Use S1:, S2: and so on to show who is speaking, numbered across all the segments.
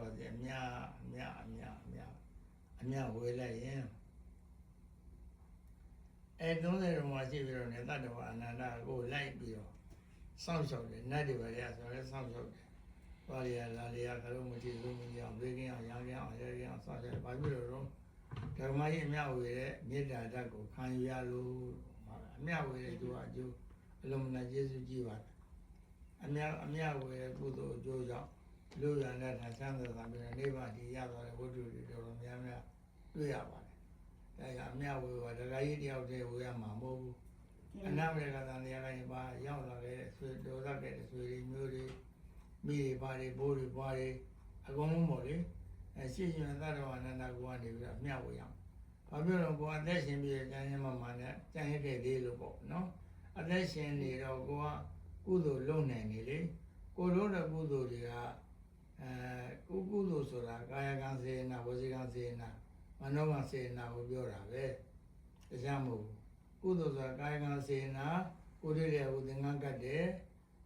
S1: ပါစေအမြအမြအမြအမြအမြဝေလိုက်ရင်အဲ30ရုံမှာရှိပြီးတော့နေတတ္တဝအနန္တကိုလိုက်ပြီးတော့စောင့်ရှောက်တယ်နတ်တွေပဲရဆိုတော့စောင့်ရှောက်တယ်ဘာလျာလာလျာကလုံးမတိလုံးမတိအောင်ဘေးကင်းအောင်ရံကင်းအောင်ရဲကင်းအောင်စောင့်ရှောက်ဘာဖြစ်လို့တော့ဓမ္မကြီးအမြဝေတဲ့မေတ္တာဓာတ်ကိုခံယူရလို့အမြဝေတဲ့သူကအကျိုးအလုံးမနာကျေးဇူးကြီးပါတယ်အမြအမြဝေတဲ့ကုသိုလ်အကျိုးကြောင့် လူရန်တဲ့ထာသံသာပြီးတော့နိဗ္ဗာန်ဒီရသွားတဲ့ဝတ္ထုတွေတော်တော်များများတွေ့ရပါတယ်။ဒါကအမြဝေဝဒကာကြီးတယောက်တည်းဝေရမှာမဟုတ်ဘူး။အနမေကသံတရားကနေပါရောက်လာတဲ့ဆွေတော်သက်တဲ့ဆွေတွေမျိုးတွေမိတွေပါတွေဘိုးတွေပွားတွေအကုန်လုံးပေါ့လေ။အဲရှိရှင်သတ္တဝါနန္ဒကိုကနေပြီးတော့အမြဝေရအောင်။ဘာဖြစ်လို့ကိုယ်အသက်ရှင်ပြီးကျန်ရင်မှမှနဲ့ကျန်ရခဲ့သေးလို့ပေါ့နော်။အသက်ရှင်နေတော့ကိုကကုသိုလ်လုပ်နိုင်နေလေ။ကိုလုံးတဲ့ကုသိုလ်တွေက အဲကုကုသိုလ်ဆိုတာကာယကံစေနာဝစီကံစေနာမနောကံစေနာကိုပြောတာပဲတရားမဟုတ်ဘူးကုသိုလ်ဆိုတာကာယကံစေနာကိုယ်တည်းရဲ့ဟိုသင်္ကန်းကတ်တယ်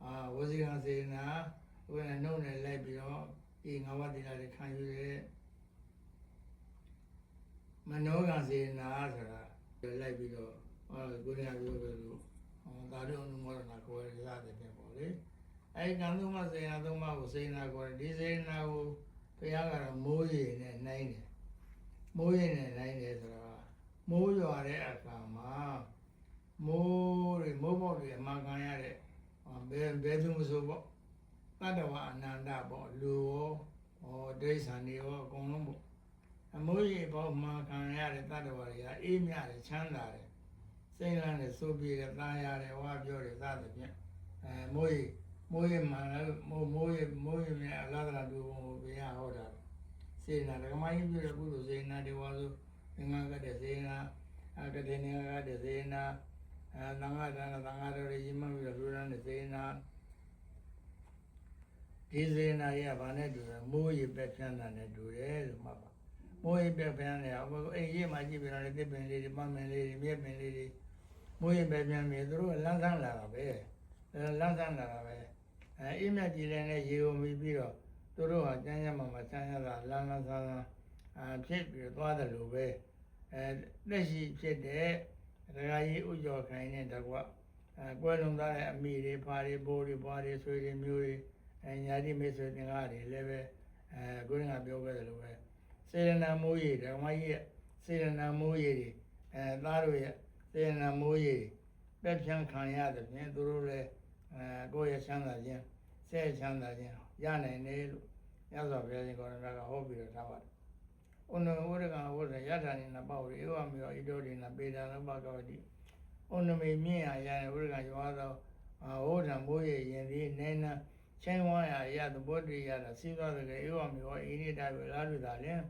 S1: အာဝစီကံစေနာဟိုကနှုတ်နဲ့လိုက်ပြီးတော့ဒီငါးပါးတိလာတွေခံယူရဲမနောကံစေနာဆိုတာလိုက်ပြီးတော့ဟောကိုယ်တည်းကပြောပြောလို့ဟောဒါတို့အနုမောဒနာကိုယ်ရရတဲ့ပြန်ပေါ့လေ အဲဒီကံသုံးပါးစေနာသုံးပါးကိုစေနာခေါ်တယ်ဒီစေနာကိုဘုရားကတော့မိုးရေနဲ့နှိုင်းတယ်မိုးရေနဲ့နှိုင်းတယ်ဆိုတော့မိုးရွာတဲ့အခါမှာမိုးတွေမိုးပေါက်တွေအမှန်ကန်ရတဲ့ဘယ်ဘယ်သူမဆိုပေါ့တတ္တဝအနန္တပေါ့လူရောဟောဒိဋ္ဌာန်တွေရောအကုန်လုံးပေါ့အမိုးရေပေါ့မှန်ကန်ရတဲ့တတ္တဝတွေကအေးမြတယ်ချမ်းသာတယ်စိတ်လန်းတယ်စိုးပြေတယ်သားရတယ်ဝါပြောတယ်သသဖြင့်အဲမိုးရေ မိုးရမှန်လည်းမိုးမိုးရမိုးရမြအလားတရာတူဘုံကိုဘုရားဟောတာစေနာဓမ္မကြီးပြတဲ့ကုသိုလ်စေနာတွေဝါဆိုငါကတဲ့စေနာအကတဲ့နေကတဲ့စေနာအဲသံဃာဒါနသံဃာတော်ကြီးမှပြီးတော့လူရန်တဲ့စေနာဒီစေနာရဘာနဲ့တူလဲမိုးရပဲဖြန်းတာနဲ့တူတယ်လို့မှတ်ပါမိုးရပဲဖြန်းတယ်အဘအိမ်ကြီးမှာကြည့်ပြီးတော့လေတစ်ပင်လေးတွေမမင်လေးတွေမြက်ပင်လေးတွေမိုးရပဲဖြန်းပြီးသူတို့လမ်းဆန်းလာတာပဲလမ်းဆန်းလာတာပဲ အဲအိမ်မြတ်ကြည်လည်းနဲ့ရေုံပြီးပြီးတော့သူတို့ဟာကျမ်းကျမ်းမှာမဆန်းရတာလမ်းလမ်းဆန်းဆန်းအာဖြစ်ပြီးသွားတယ်လို့ပဲအဲလက်ရှိဖြစ်တဲ့ဒကာကြီးဥကျော်ခိုင်နဲ့တကွအဲကွယ်လွန်သားတဲ့အမိတွေဖာတွေဘိုးတွေဘွားတွေဆွေတွေမျိုးတွေအဲညာတိမိတ်ဆွေတင်ကားတွေလည်းပဲအဲကိုရင်းကပြောခဲ့တယ်လို့ပဲစေရနာမိုးရီဒကာမကြီးရဲ့စေရနာမိုးရီတွေအဲသားတို့ရဲ့စေရနာမိုးရီတွေပြက်ဖြန်းခံရတဲ့ဖြင့်သူတို့လည်း အဲကိုယ့်ရဲ့ချမ်းသာခြင်းဆဲချမ်းသာခြင်းရနိုင်တယ်လို့မြတ်စွာဘုရားရှင်ကိုရမကဟောပြီးတော့ထားပါတယ်။ဥနဝရကဝရယထာနိနပေါ့ရေဧဝမေယောဣတောဒိနပေဒာနဘကောတိ။ဥနမေမြင့်ရရဝရကယောသောဟောဓံမိုးရရင်ဒီနေနချင်းဝါရရသဘောတည်းရတာစီသွားတဲ့ဧဝမေယောဣနိတဝေလာလူသာလင်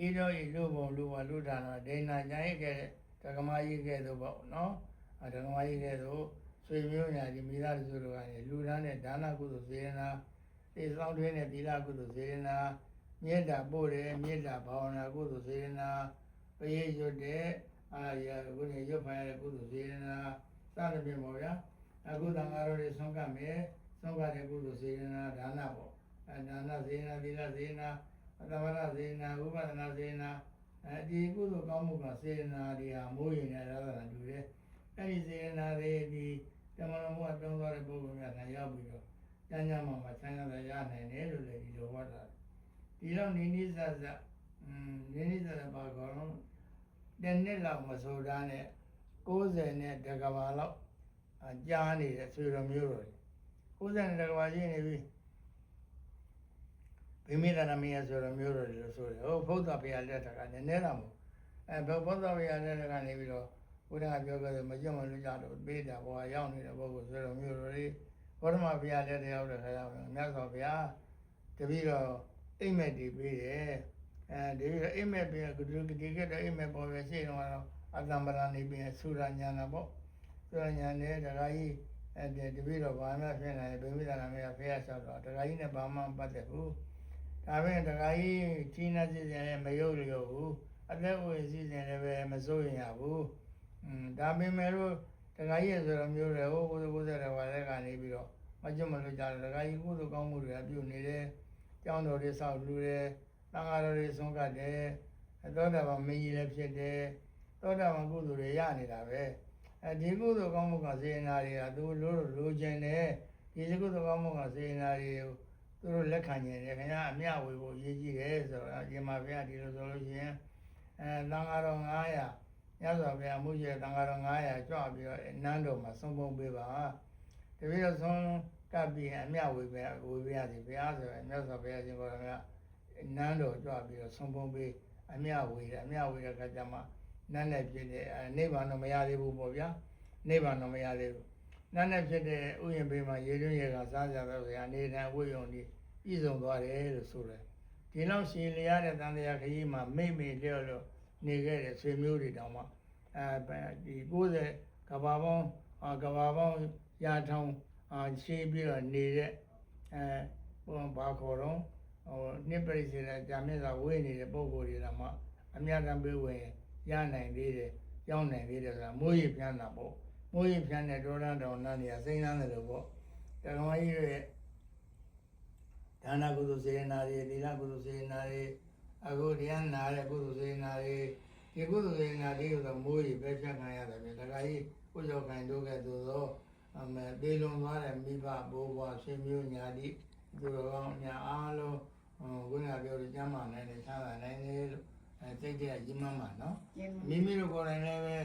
S1: ဣတောဤလူဘုံလူဝလူဒါနဒိဏညာရိခဲ့တဲ့ဓမ္မကြီးကဲ့သို့ပေါ့နော်။ ဓမ္မကြီးကဲ့သို့ဆွေမျိုးညာဒီမိသားစုတို့ကနေလူဒန်းနဲ့ဒါနကုသိုလ်စေရနာသိဆောင်တွင်းနဲ့သီလကုသိုလ်စေရနာမေတ္တာပို့တယ်မေတ္တာဘာဝနာကုသိုလ်စေရနာပရိရွတ်တဲ့အာရကုနေရွတ်ဖိုင်ရတဲ့ကုသိုလ်စေရနာစသဖြင့်ပေါ့ဗျာအခုတန်ဃာတော်တွေဆုံးကမယ်ဆုံးကတဲ့ကုသိုလ်စေရနာဒါနပေါ့အဲဒါနစေရနာသီလစေရနာသမဏစေရနာဥပဒနာစေရနာအဲဒီကုသိုလ်ကောင်းမှုကစေရနာတွေဟာမိုးရင်နဲ့ရသနာတူတယ် အဲ့ဒီစေရနာတွေဒီတမန်တော်ကတုံးသွားတဲ့ပုဂ္ဂိုလ်များကရောက်ပြီးတော့ကျမ်းစာမှာမဆန်းရတာရနိုင်တယ်လို့လည်းဒီလိုဟောတာဒီတော့နိနိသဇอืมနိနိသဇဘာကောလုံးတစ်နှစ်လောက်မဆိုတာနဲ့60နဲ့တကဘာလောက်အကြားနေတဲ့ဆွေတော်မျိုးတော်60နဲ့တကဘာရှိနေပြီဗိမိတနာမင်းဆိုတော်မျိုးတော်လို့ဆိုတယ်ဟုတ်ဘုရားဘုရားလက်ထက်ကနည်းနည်းတော့မဟုတ်အဲဘုရားဘုရားလက်ထက်ကနေပြီးတော့ ဘုရားပြောခဲ့တယ်မကြွမလို့ကြတော့ပေးတာဘောရောက်နေတဲ့ပုဂ္ဂိုလ်ဆိုတော်မျိုးတော်လေးဘောဓမဘုရားလက်ထက်ရောက်တဲ့ခါကျတော့မြတ်စွာဘုရားတပည့်တော်အိမ်မက်တည်ပေးတယ်အဲဒီပြီးတော့အိမ်မက်ပြီးတော့ဒီဒီကတည်းအိမ်မက်ပေါ်ပဲရှိတော့အတ္တမရဏိပြီးဆူရညာနာပေါ့ဆူရညာနဲ့တခါကြီးအဲဒီတပည့်တော်ဘာမှဖြစ်နေဗိမိတနာမင်းဖះဆောက်တော့တခါကြီးနဲ့ဘာမှမပတ်သက်ဘူးဒါပေမဲ့တခါကြီးကြီးနာစီစဉ်လည်းမယုတ်လျော့ဘူးအသက်ဝေစီစဉ်လည်းပဲမစိုးရင်ရဘူး อืมဒါပေမဲ့လို့တခါကြီးဆိုတော့မျိုးတယ်ဟိုဘုရားဘုရားတော်ဘာလဲကနေပြီးတော့မကျွတ်မလို့ကြတယ်ဒကာကြီးကုသိုလ်ကောင်းမှုတွေကပြုနေတယ်ကျောင်းတော်တွေဆောက်လူတယ်တန်ဃာတော်တွေဆုံးကတ်တယ်သောတာပန်မင်းကြီးလည်းဖြစ်တယ်သောတာပန်ကုသိုလ်တွေရနေတာပဲအဲဒီကုသိုလ်ကောင်းမှုကစေနာတွေကသူလိုလိုချင်တယ်ဒီကုသိုလ်ကောင်းမှုကစေနာတွေကိုသူတို့လက်ခံနေတယ်ခင်ဗျာအမျှဝေဖို့ရည်ကြီးတယ်ဆိုတော့ဒီမှာဘုရားဒီလိုဆိုလို့ရှိရင်အဲတန်ဃာတော်900 ညဇောဘုရားမှုရဲ့တန်ဃာတော်900ကြွပြီးတော့နန်းတော်မှာဆုံးပုံပေးပါတပည့်တော်ဆုံးကပ်ပြီးအမျှဝေပဲဝေပေးရစီဘုရားဆိုရင်မြတ်စွာဘုရားရှင်ကိုယ်တော်ကနန်းတော်ကြွပြီးတော့ဆုံးပုံပေးအမျှဝေတယ်အမျှဝေတဲ့အခါကျမှနန်းနဲ့ဖြစ်တဲ့အဲနိဗ္ဗာန်တော့မရသေးဘူးပေါ့ဗျာနိဗ္ဗာန်တော့မရသေးဘူးနန်းနဲ့ဖြစ်တဲ့ဥယျာဉ်ဘေးမှာရေတွင်းရေကစားကြတော့ဘုရားနေထိုင်ဝိယုံဒီပြည့်စုံသွားတယ်လို့ဆိုတယ်ဒီလောက်ရှင်လျားတဲ့တန်တရားခရီးမှာမိမ့်မိလျော့လို့ နေခဲ့တဲ့ဆွေမျိုးတွေတောင်မှအဲဒီ90ကဘာပေါင်းကဘာပေါင်းရာထောင်အာရှင်းပြီးတော့နေတဲ့အဲဘုံဘာခေါ်တော့ဟိုနှစ်ပရိစေတဲ့ဂျာမင်းသာဝေးနေတဲ့ပုံကိုယ်တွေတော့မှအများတမ်းပေးဝင်ရနိုင်သေးတယ်ကြောင်းနိုင်သေးတယ်ဆိုတာမိုးရပြန်တာပေါ့မိုးရပြန်တဲ့ဒေါရန်တော်နာနေရစိမ့်နှမ်းတယ်လို့ပေါ့တက္ကမကြီးရဲ့ဒါနကုသိုလ်စေနာတွေသီလကုသိုလ်စေနာတွေ အခုတရားနာတဲ့ကုသိုလ်စေနာတွေဒီကုသိုလ်စေနာတွေဆိုမိုးရပဲဖြတ်ခံရတယ်ဗျဒါကကြီးကိုကျော်ခိုင်တို့ကဲ့သို့သောအမေတေလွန်သွားတဲ့မိဘဘိုးဘွားဆွေမျိုးညာတိသူတော်ကောင်းညာအားလုံးဟိုခုနကပြောတဲ့ကျမ်းမာနိုင်တယ်ချမ်းသာနိုင်တယ်လို့အဲစိတ်တည်းကြီးမန်းမှာနော်
S2: ကျင်း
S1: မိမိတို့ကိုယ်တိုင်လည်းပဲ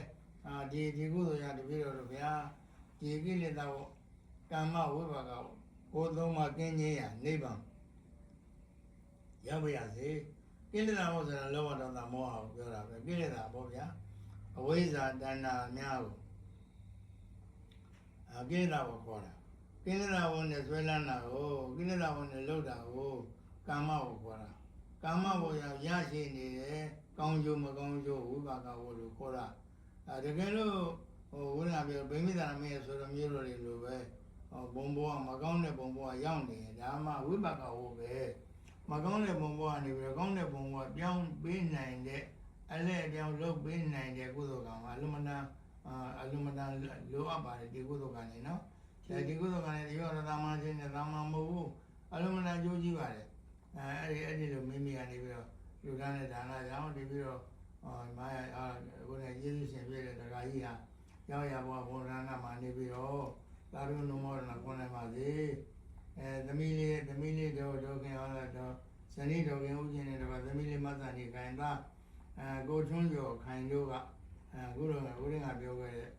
S1: အာဒီဒီကုသိုလ်ရတပည့်တော်တို့ဗျာဒီကိလေသာကိုကာမဝိပါကကိုဘိုးသုံးမှာကင်းခြင်းရနိဗ္ဗာန်ရောက်ပါရစေ ကိလေသာဟုတ်ဆိုတာလောဘဒေါသမောဟကိုပြောတာပဲကိလေသာပေါ့ဗျာအဝိဇ္ဇာတဏ္ဍာများကိုအကိလေသာကိုခေါ်တာကိလေသာဝင်နဲ့ဆွဲလန်းတာကိုကိလေသာဝင်နဲ့လှုပ်တာကိုကာမကိုခေါ်တာကာမဘုရားရရှိနေတယ်ကောင်းကျိုးမကောင်းကျိုးဝိပါကဝလို့ခေါ်တာအဲတကယ်လို့ဟိုဝိညာဉ်ပြောဗိမိတာမင်းဆိုတော့မျိုးတော်တွေလိုပဲဟောဘုံဘောကမကောင်းတဲ့ဘုံဘောကရောက်နေတယ်ဒါမှဝိပါကဝပဲ မကောင်းတဲ့ဘုံဘောကနေပြီးတော့ကောင်းတဲ့ဘုံဘောကပြောင်းပေးနိုင်တဲ့အလဲအပြောင်းလုပ်ပေးနိုင်တဲ့ကုသိုလ်ကံကအလုံးမနာအာအလုံးမနာလိုအပ်ပါတယ်ဒီကုသိုလ်ကံနေနော်အဲဒီကုသိုလ်ကံနေဒီရောသာမန်ချင်းနဲ့သာမန်မဟုတ်ဘူးအလုံးမနာကြိုးကြည့်ပါတယ်အဲအဲ့ဒီအဲ့ဒီလိုမိမိကနေပြီးတော့လူကန်းတဲ့ဒါနကြောင့်ဒီပြီးတော့ဟောမာယာအာကိုယ်နဲ့ယေရှုရှင်ပြည့်တဲ့တခါကြီးဟာရောက်ရဘောဘုရားနာမှာနေပြီးတော့သာရုဏမောဒနာခွန်နိုင်ပါစေ အဲသမီးလေးသမီးလေးတို့တို့ခင်ဟောလာတော့ဇနီးတော်ခင်ဦးချင်းနဲ့တော့သမီးလေးမသနေခိုင်သားအဲကိုထွန်းကျော်ခိုင်တို့ကအဲအခုတော့ဦးရင်းကပြောခဲ့တဲ့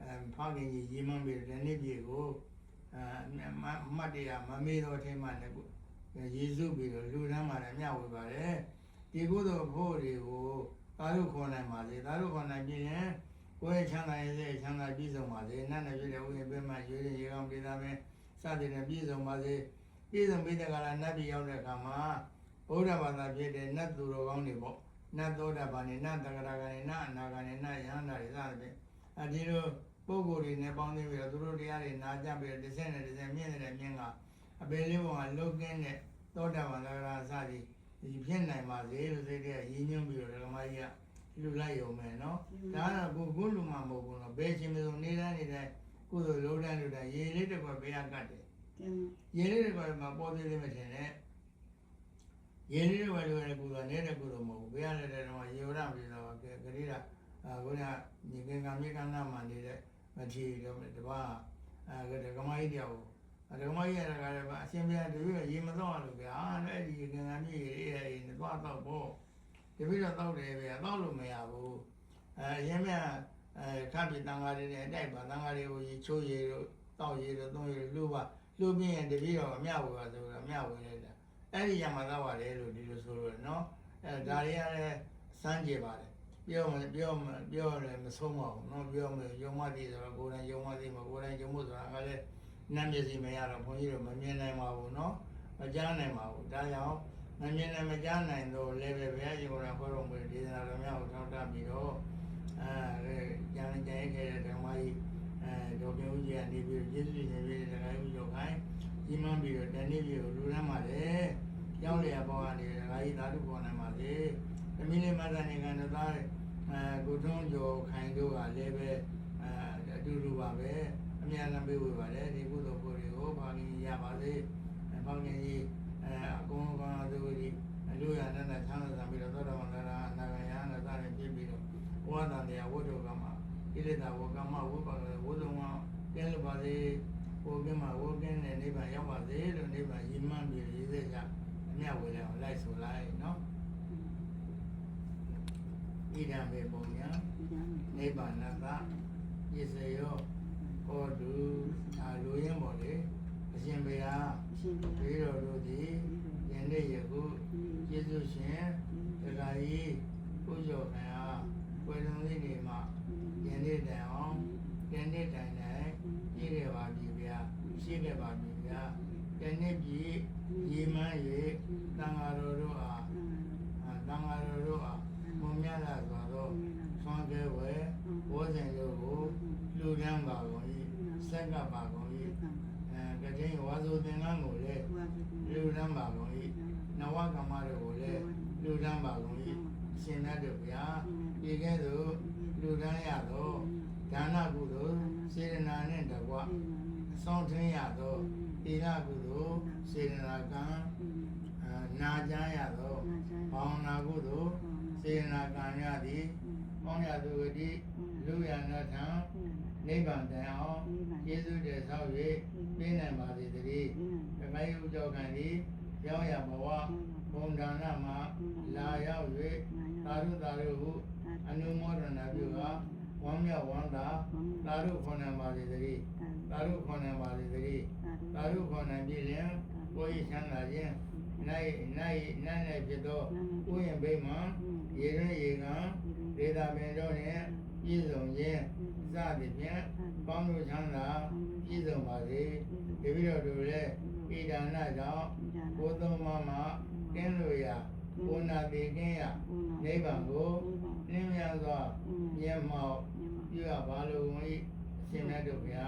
S1: အဲဖခင်ကြီးရီမန်းပြီးတဲ့နေ့ပြေကိုအဲမတ်တရားမမေးတော့ထင်းမှလည်းယေရှုပြီးတော့လူတန်းမှာလည်းမျှဝေပါတယ်ဒီကုသိုလ်ဖို့တွေကိုသာဓုခေါ်နိုင်ပါလေသာဓုခေါ်နိုင်ပြီးရင်ကိုယ်ရဲ့ချမ်းသာရဲ့စိတ်ချမ်းသာပြည့်စုံပါစေနတ်နဲ့ပြည့်တဲ့ဥယျာဉ်ပြမှရွေးရင်ရေကောင်းပြည်သားပဲ စသည်နဲ့ပြည့်စုံပါစေပြည့်စုံပြီးတဲ့ကလာနတ်ပြည်ရောက်တဲ့အခါမှာဘုရားဘာသာဖြစ်တဲ့နတ်သူတော်ကောင်းတွေပေါ့နတ်သောတာပန်နဲ့နတ်တဂရကနဲ့နတ်အနာကနဲ့နတ်ယဟန္တာတွေစသဖြင့်အဲဒီလိုပုဂ္ဂိုလ်တွေနဲ့ပေါင်းသိပြီးတော့သူတို့တရားတွေနာကြပြီးတော့တစ်ဆက်နဲ့တစ်ဆက်မြင့်နေတဲ့မြင့်ကအပေလေးပေါ်မှာလုတ်ကင်းတဲ့သောတာပန်သဂရာစသည်ဒီဖြစ်နိုင်ပါစေလို့စိတ်ထဲရင်းညွှန်းပြီးတော့ဓမ္မကြီးကလူလိုက်ရုံပဲเนาะဒါကတော့ကိုကိုလူမှမဟုတ်ဘူးเนาะဘယ်ချင်းမစုံနေတိုင်းနေတိုင်းကုသိုလ်လုံးတိုင်းလုံးတိုင်းရေလေးတစ်ခွက်ဘေးကကတ်တယ်
S2: ကျင်း
S1: ရေလေးတစ်ခွက်မှာပေါ်သေးသေးမထင်နဲ့ရေလေးတစ်ခွက်လိုရတဲ့ကုသိုလ်နေတဲ့ကုသိုလ်မဟုတ်ဘူးဘေးရတဲ့တော့ရေဝရပြည်တော်ကဂရိရာအခုကညီကင်ကမြေကန္နာမှာနေတဲ့မထီတော့တပါးအဲဓမ္မကြီးတယောက်ဓမ္မကြီးရတာကလည်းအရှင်ဘုရားတပည့်ရေမတော့လို့ဗျာအဲ့ဒီကံကမြေရေးရည်နဲ့သွားတော့ပေါ့တပည့်တော့တောက်တယ်ဗျာတောက်လို့မရဘူးအဲရင်မြအဲခပ်ပြီးတန်ဃာတွေနဲ့အတိုက်ပါတန်ဃာတွေကိုရေချိုးရေတို့တောက်ရေတို့သုံးရေတို့လှူပါ လှုပ်ပြင်းရင်တပည့်တော်အမြဝေပါဆိုတော့အမြဝေလိုက်တာအဲ့ဒီရမသာပါတယ်လို့ဒီလိုဆိုလို့နော်အဲဒါတွေကလည်းစမ်းကြည့်ပါတယ်ပြောမပြောမပြောလည်းမဆုံးပါဘူးနော်ပြောမယုံမသိဆိုတော့ကိုယ်တိုင်ယုံမသိမှာကိုယ်တိုင်ယုံမှုဆိုတာကလည်းနတ်မျက်စိမရတော့ဘုန်းကြီးတို့မမြင်နိုင်ပါဘူးနော်မကြားနိုင်ပါဘူးဒါကြောင့်မမြင်နိုင်မကြားနိုင်တော့လည်းပဲဘုရားရှင်ကိုယ်တိုင်ဟောတော်မူတဲ့ဒေသနာတော်များကိုထောက်တပြီးတော့အဲကျန်ကျန်ခဲ့တဲ့ဓမ္မကြီး အဲဒေါ်ပြုံးကြီးကနေပြီးယေရှုရှင်ပြည့်တဲ့ခိုင်းပြီးတော့ခိုင်းကြီးမန်းပြီးတော့တနေ့ပြေကိုလူရမ်းပါတယ်ကြောင်းလျာဘောကနေဒကာကြီးသာဓုပေါ်နိုင်ပါလေသမီးလေးမသနေကန်တော့အဲကိုထုံးကျော်ခိုင်တို့ကလည်းပဲအဲအတူတူပါပဲအအများအားပေးဝေပါတယ်ဒီကုသိုလ်ကိုယ်တွေကိုဘာလို့ရပါစေအပေါင်းကြီးအဲအကုန်လုံးကောင်းသူဒီအလူရနဲ့နဲ့ချမ်းသာပြီးတော့သောတော်မန္တရာအနာဂယနာသာနဲ့ပြည့်ပြီးတော့ဝါဒတရားဝတ္ထုကမှာ ဣရိတာဝကမ္မဝိပါကဝုဒ္ဓဝံကျင်းလို့ပါစေဟိုကမှာဝကင်းတဲ့နိဗ္ဗာန်ရောက်ပါစေလို့နိဗ္ဗာန်ရည်မှန်းပြီးရေးစေကြအမြတ်ဝေလည်းလိုက်ဆိုလိုက်နော်ဣဒံမေပုံညာနိဗ္ဗာန်တပစ္စယောဟောတုအာလူရင်းပေါ်လေအရှင်ဘုရားဘေးတော်တို့သည်ယနေ့ယခုယေရှုရှင်တရားကြီးကိုကျော်ခံအားဝေလုံလေးနေမှာ ယနေ့တိုင်အောင်ယနေ့တိုင်တိုင်ပြည့်ရပါပြီဗျာရှိခဲ့ပါပြီဗျာယနေ့ပြီရေမှန်း၍တန်ဃာတော်တို့အားတန်ဃာတော်တို့အားမုံမြလာစွာသောဆွမ်းကဲဝဲဘောဇင်တို့ကိုလူဒန်းပါကုန်၏ဆက်ကပ်ပါကုန်၏အဲကတိဝါဆိုသင်္ကန်းကိုလည်းလူဒန်းပါကုန်၏နဝကမ္မတို့ကိုလည်းလူဒန်းပါကုန်၏ ရှင်သတ်တို့ဗျာဒီကဲ့သို့လူဒန်းရသောဒါနကုသိုလ်စေရနာနှင့်တကွအဆောင်ထင်းရသောသီလကုသိုလ်စေရနာကံအာနာကြားရသောဘာဝနာကုသိုလ်စေရနာကံရသည်ပေါင်းရသူဝတိလူရဏထံနိဗ္ဗာန်တန်အောင်ယေရှုတည်ဆောက်၍ပြည့်နိုင်ပါစေတည်းဓမ္မယုကြောကံသည်ရောက်ရဘဝ ဘုံဒါနမှာလာရောက်၍သာရုသာရုဟုအနုမောဒနာပြုကဝမ်းမြောက်ဝမ်းသာသာရုခွန်နိုင်ပါစေတည်းသာရုခွန်နိုင်ပါစေတည်းသာရုခွန်နိုင်ပြီလျင်ကိုယ်ဤချမ်းသာခြင်းနိုင်နိုင်နိုင်နိုင်ဖြစ်သောကိုယ်ရင်ဘိမှန်ရေရင်းရေကံဒေတာပင်တို့နှင့်ပြည့်စုံခြင်းစသည်ဖြင့်ကောင်းတို့ချမ်းသာပြည့်စုံပါစေဒီပြီးတော့တို့လည်း ဣဒာနကြောင့်ဘုသုံးမမကင်းလို့ရဘုနာတိကင်းရနိဗ္ဗာန်ကိုနှင်းမြန်စွာမြတ်မောက်ပြုရပါလို့ဝင်အရှင်မြတ်တို့ဗျာ